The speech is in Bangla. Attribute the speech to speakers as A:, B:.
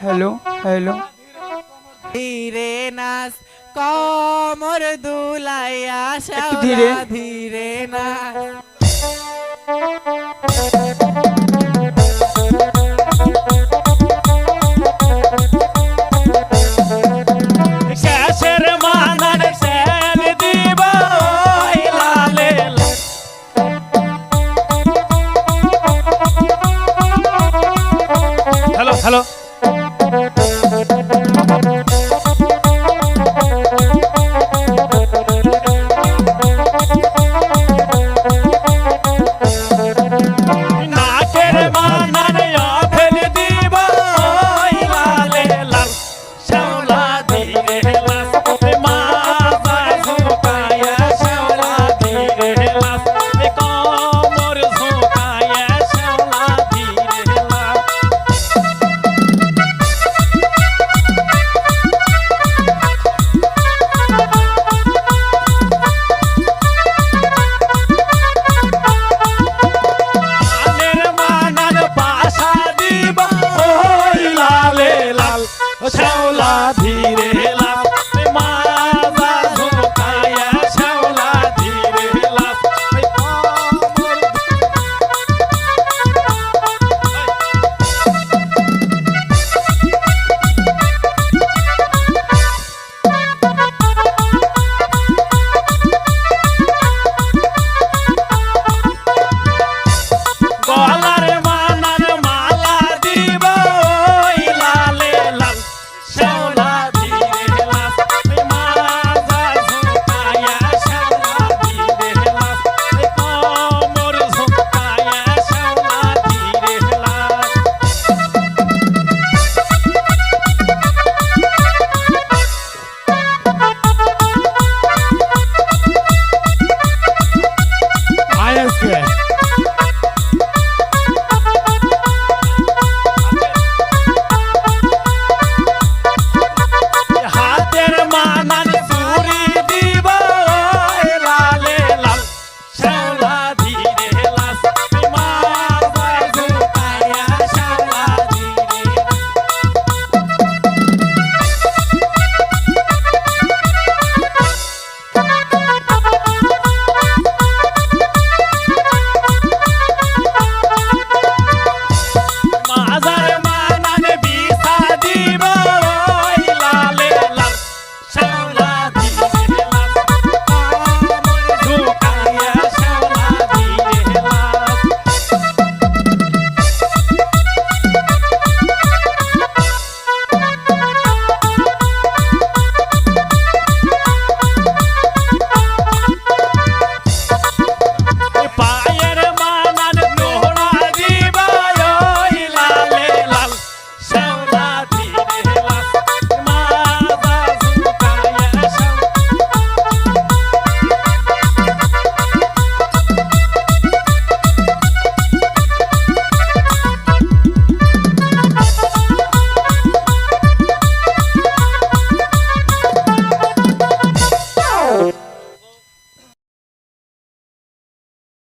A: হ্যালো হ্যালো
B: ধীরে নাচ কমর দুলাইয়া
A: ধীরে।
B: ধীরে নাচ।
C: Hello Baby, baby, baby.